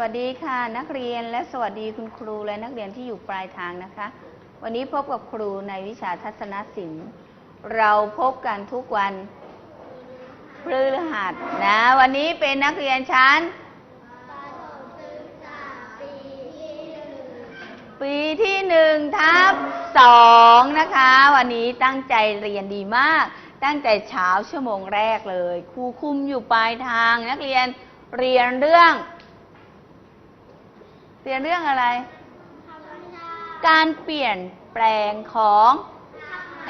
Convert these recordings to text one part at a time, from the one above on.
วัสดีค่ะนักเรียนและสวัสดีคุณครูและนักเรียนที่อยู่ปลายทางนะคะ วันนี้พบกับครูในวิชาทัศนศิลป์ เราพบกันทุกวันพฤหัสนะวันนี้เป็นนักเรียนชั้น ปีที่หนึ่งทับสองนะคะ วันนี้ตั้งใจเรียนดีมาก ตั้งใจเช้าชั่วโมงแรกเลยครูคุมอยู่ปลายทางนักเรียนเรียนเรื่อง เรียนเรื่องอะไร การเปลี่ยนแปลงของ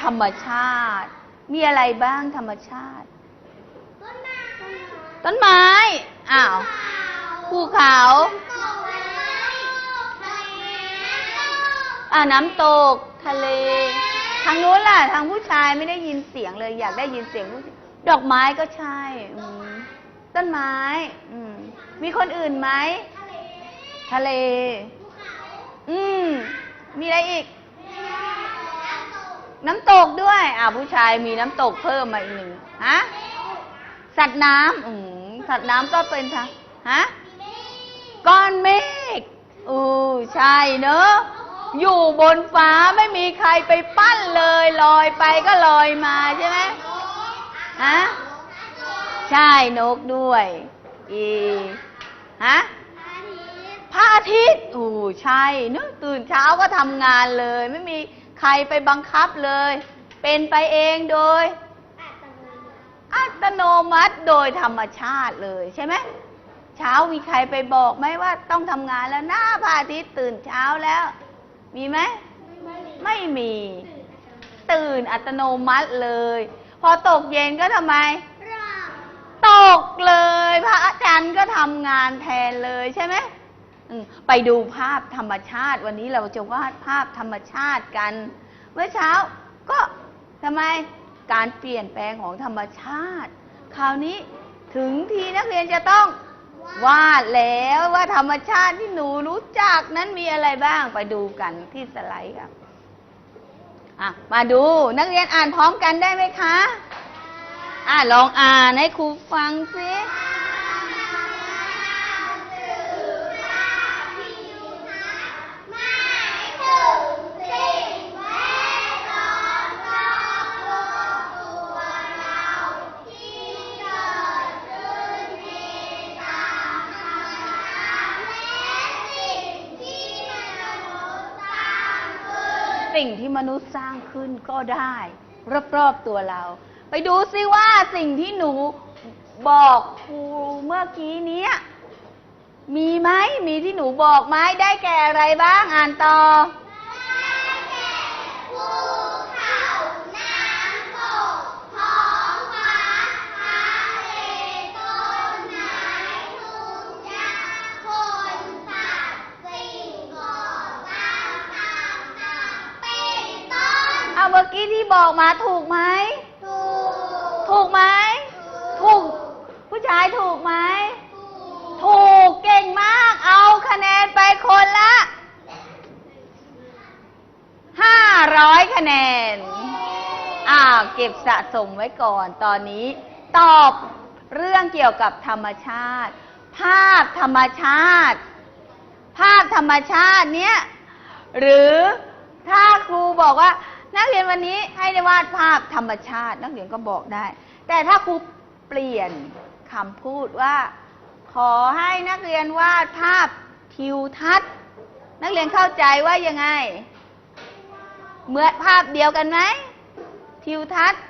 ธรรมชาติ มีอะไรบ้างธรรมชาติ ต้นไม้ อ้าว ภูเขา อ่าน้ำตก ทะเล ทางนู้นล่ะ ทางผู้ชายไม่ได้ยินเสียงเลย อยากได้ยินเสียงผู้ชายดอกไม้ก็ใช่อืมต้นไม้ อืมมีคนอื่นไหม ทะเล อืม มีอะไรอีก น้ำตกด้วย อ่าผู้ชายมีน้ำตกเพิ่มมาอีกหนึ่งฮะ สัตว์น้ำอืมสัตว์น้ำก็เป็นทางฮะ ก้อนเมฆอือใช่เนอะอยู่บนฟ้าไม่มีใครไปปั้นเลยลอยไปก็ลอยมาใช่ไหมฮะ ใช่นกด้วย อี ฮะ อาทิตย์อู้ใช่เนอะตื่นเช้าก็ทำงานเลย ไม่มีใครไปบังคับเลย เป็นไปเองโดย อัตโนมัติโดยธรรมชาติเลยใช่ไหมเช้ามีใครไปบอกไหมว่าต้องทำงานแล้วหน้าพระอาทิตย์ตื่นเช้าแล้ว มีไหมไม่มี ตื่นอัตโนมัติเลย พอตกเย็นก็ทำไมตกเลย พระอาจารย์ก็ทำงานแทนเลยใช่ไหมอืม ไปดูภาพธรรมชาติ วันนี้เราจะวาดภาพธรรมชาติกัน เมื่อเช้าก็ทำไมการเปลี่ยนแปลงของธรรมชาติ คราวนี้ถึงทีนักเรียนจะต้องวาดแล้วว่าธรรมชาติที่หนูรู้จักนั้นมีอะไรบ้างไปดูกันที่สไลด์ครับอะมาดูนักเรียนอ่านพร้อมกันได้ไหมคะ อะลองอ่านให้ครูฟังสิ สิ่งที่มนุษย์สร้างขึ้นก็ได้ รอบๆตัวเรา ไปดูซิว่าสิ่งที่หนูบอกครูเมื่อกี้เนี้ยมีไหมมีที่หนูบอกไหมได้แก่อะไรบ้างอ่านต่อ คะแนน อ้าวเก็บสะสมไว้ก่อนตอนนี้ ตอบเรื่องเกี่ยวกับธรรมชาติ ภาพธรรมชาติ ภาพธรรมชาติเนี้ยหรือถ้าครูบอกว่า นักเรียนวันนี้ให้ได้วาดภาพธรรมชาติ นักเรียนก็บอกได้ แต่ถ้าครูเปลี่ยนคำพูดว่า ขอให้นักเรียนวาดภาพทิวทัศน์ นักเรียนเข้าใจว่ายังไง เหมือนภาพเดียวกันไหมทิวทัศน์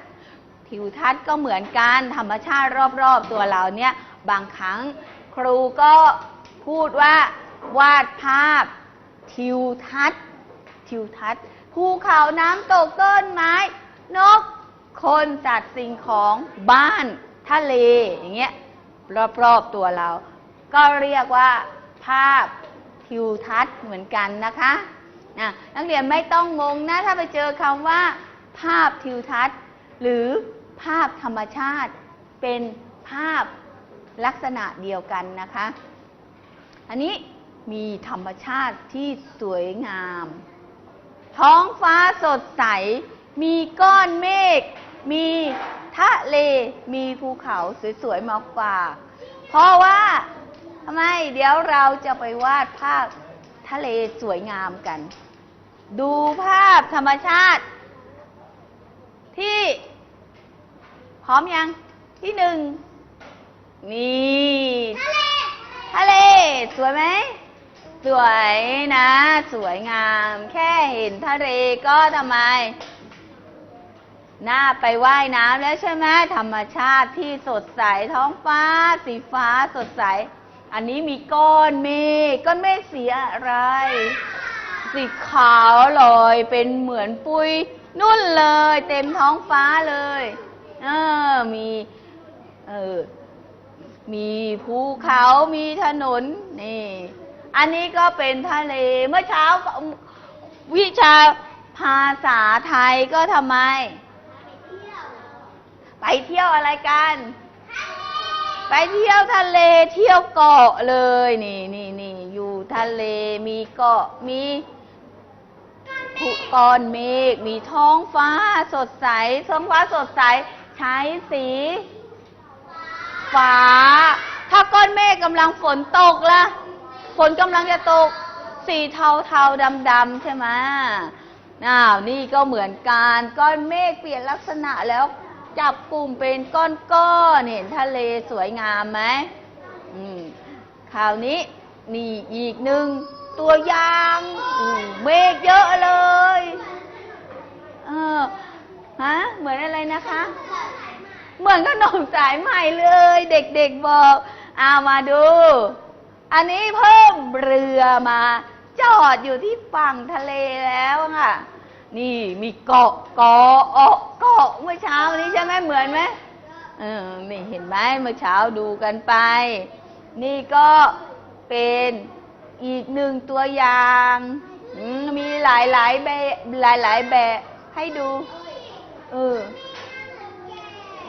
ทิวทัศน์ก็เหมือนกันธรรมชาติรอบๆ ตัวเราเนี่ยบางครั้งครูก็พูดว่าวาดภาพทิวทัศน์ทิวทัศน์ภูเขาน้ำตกต้นไม้ นกคนสัตว์สิ่งของบ้านทะเลอย่างเงี้ยรอบๆตัวเรา ก็เรียกว่าภาพทิวทัศน์เหมือนกันนะคะ นะนักเรียนไม่ต้องงงนะ ถ้าไปเจอคำว่า ภาพทิวทัศน์ หรือภาพธรรมชาติเป็นภาพลักษณะเดียวกันนะคะ อันนี้มีธรรมชาติที่สวยงาม ท้องฟ้าสดใส มีก้อนเมฆ มีทะเล มีภูเขาสวยๆมาฝาก เพราะว่าทำไมเดี๋ยวเราจะไปวาดภาพทะเลสวยงามกัน ดูภาพธรรมชาติ ที่ พร้อมยัง ที่หนึ่ง นี่ทะเล สวยไหม สวยนะ สวยงาม แค่เห็นทะเลก็ทำไม น่าไปว่ายน้ำแล้วใช่ไหมธรรมชาติที่สดใสท้องฟ้า สีฟ้าสดใส อันนี้มีก้อนเมฆก้อนเมฆสีอะไร สีขาวลอยเป็นเหมือนปุยนุ่นเลย เต็มท้องฟ้าเลยเออมีเออมีภูเขามีถนนนี่ อันนี้ก็เป็นทะเลเมื่อเช้าก็วิชาภาษาไทยก็ทำไม ไปเที่ยวอะไรกัน ไปเที่ยวทะเลเที่ยวเกาะเลย นี่นี่นี่อยู่ทะเลมีเกาะมี ก้อนเมฆมีท้องฟ้าสดใสท้องฟ้าสดใส ใช้สี ฟ้า ถ้าก้อนเมฆกำลังฝนตกล่ะ ฝนกำลังจะตก สีเทาเทาดำดำๆใช่ไหมอ้าวนี่ก็เหมือนกันก้อนเมฆเปลี่ยนลักษณะแล้วจับกลุ่มเป็นก้อนก้อนเห็นทะเลสวยงามไหมอืมคราวนี้นี่อีกหนึ่ง ตัวยางอืมเมฆเยอะเลย เออฮะเหมือนอะไรนะคะ เหมือนขนมสายใหม่เลย เด็กๆบอกเอามาดู อันนี้เพิ่มเรือมา จอดอยู่ที่ฝั่งทะเลแล้วค่ะ นี่มีเกาะเกาะเอะเกาะเมื่อเช้านี้ใช่ไหมเหมือนไหมเออนี่เห็นไหมเมื่อเช้าดูกันไป นี่ก็เป็น อีกหนึ่งตัวอย่างอืมมีหลายหลายๆแบบหลายหลายๆแบบให้ดู เออ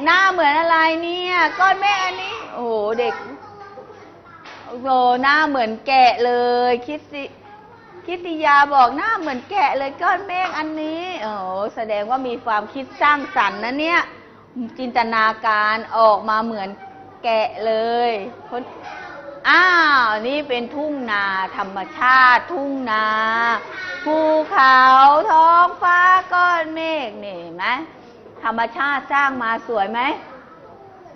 หน้าเหมือนอะไรเนี่ย ก้อนเมฆอันนี้ โอ้โห เด็ก โอ้โหหน้าเหมือนแกะเลย คิดสิคิดติยาบอกหน้าเหมือนแกะเลยก้อนเมฆอันนี้โอ้โหแสดงว่ามีความคิดสร้างสรรค์นะเนี่ย จินตนาการออกมาเหมือนแกะเลยคน อ้าว นี่เป็นทุ่งนาธรรมชาติทุ่งนา ภูเขาท้องฟ้าก้อนเมฆนี่เห็นไหมธรรมชาติสร้างมาสวยไหม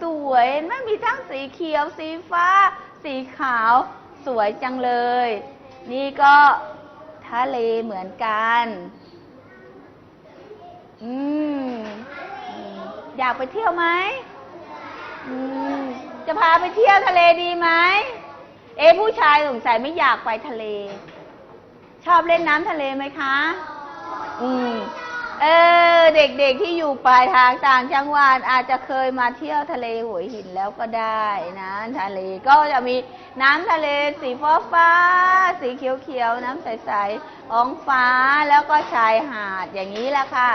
สวยเห็นไม่มีทั้งสีเขียวสีฟ้า สีขาวสวยจังเลย นี่ก็ทะเลเหมือนกัน อืมอืมอยากไปเที่ยวไหมอืม จะพาไปเที่ยวทะเลดีไหม เอะผู้ชายสงสัยไม่อยากไปทะเล ชอบเล่นน้ำทะเลไหมคะ อืม เออ เด็กๆที่อยู่ปลายทางต่างจังหวัดอาจจะเคยมาเที่ยวทะเลหัวหินแล้วก็ได้นะ ทะเลก็จะมีน้ำทะเลสีฟ้าฟ้าๆสีเขียวๆ น้ำใสๆท้องฟ้าแล้วก็ชายหาดอย่างนี้แหละค่ะ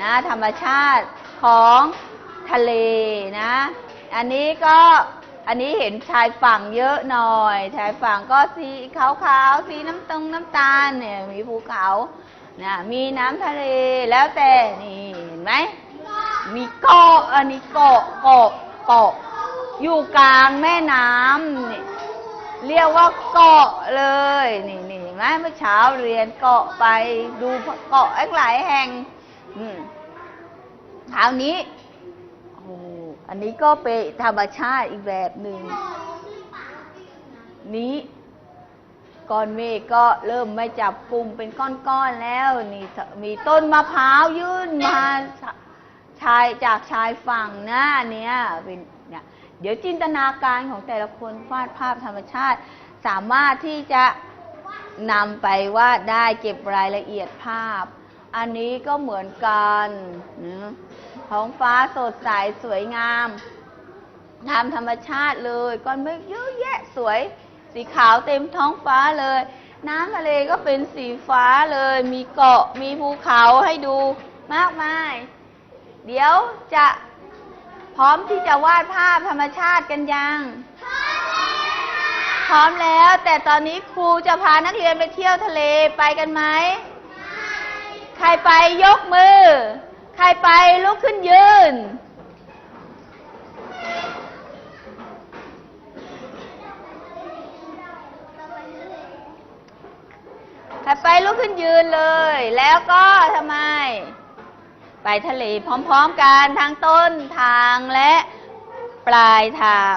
นะ ธรรมชาติของทะเลนะ อันนี้ก็ อันนี้เห็นชายฝั่งเยอะหน่อย ชายฝั่งก็สีขาวๆ สีน้ำตรงน้ำตาลเนี่ยมีภูเขานะมีน้ำทะเลแล้วแต่นี่เห็นไหมมีเกาะอันนี้เกาะเกาะเกาะอยู่กลางแม่น้ำนี่เรียกว่าเกาะเลยนี่นี่เห็นไหมเมื่อเช้าเรียนเกาะไปดูเกาะหลายแห่งอืมคราวนี้ อันนี้ก็เป็นธรรมชาติอีกแบบหนึ่งนี้ก้อนเมฆก็เริ่มไม่จับกลุ่มเป็นก้อนๆแล้วนี่มีต้นมะพร้าวยื่นมาชายจากชายฝั่งหน้าเนี้ยเป็นเนี่ยเดี๋ยวจินตนาการของแต่ละคนวาดภาพธรรมชาติ สามารถที่จะนำไปวาดได้เก็บรายละเอียดภาพ อันนี้ก็เหมือนกันนะ ท้องฟ้าสดใสสวยงามทำธรรมชาติเลยก้อนเมฆเยอะแยะสวย สีขาวเต็มท้องฟ้าเลย น้ำทะเลก็เป็นสีฟ้าเลย มีเกาะมีภูเขาให้ดูมากมาย เดี๋ยวจะพร้อมที่จะวาดภาพธรรมชาติกันยังพร้อมแล้วแต่ตอนนี้ครูจะพานักเรียนไปเที่ยวทะเลไปกันไหม ใครไปยกมือ ใครไปลุกขึ้นยืน ใครไปลุกขึ้นยืนเลย แล้วก็ทำไม ไปทะเลพร้อมๆกันทางต้นทางและปลายทาง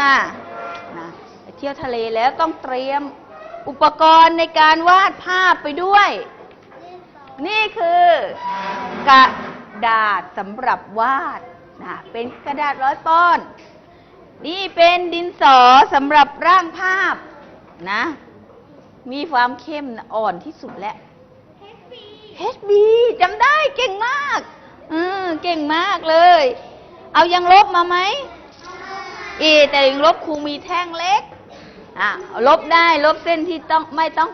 มานะไปเที่ยวทะเลแล้วต้องเตรียมอุปกรณ์ในการวาดภาพไปด้วย นี่คือกระดาษสำหรับวาดนะเป็นกระดาษร้อยป้อน นี่เป็นดินสอสำหรับร่างภาพนะ มีความเข้มอ่อนที่สุดแล้ว HB จำได้เก่งมากเออเก่งมากเลย เอายังลบมาไหม อแต่ยังลบครูมีแท่งเล็กอะลบได้ลบเส้นที่ต้องไม่ต้อง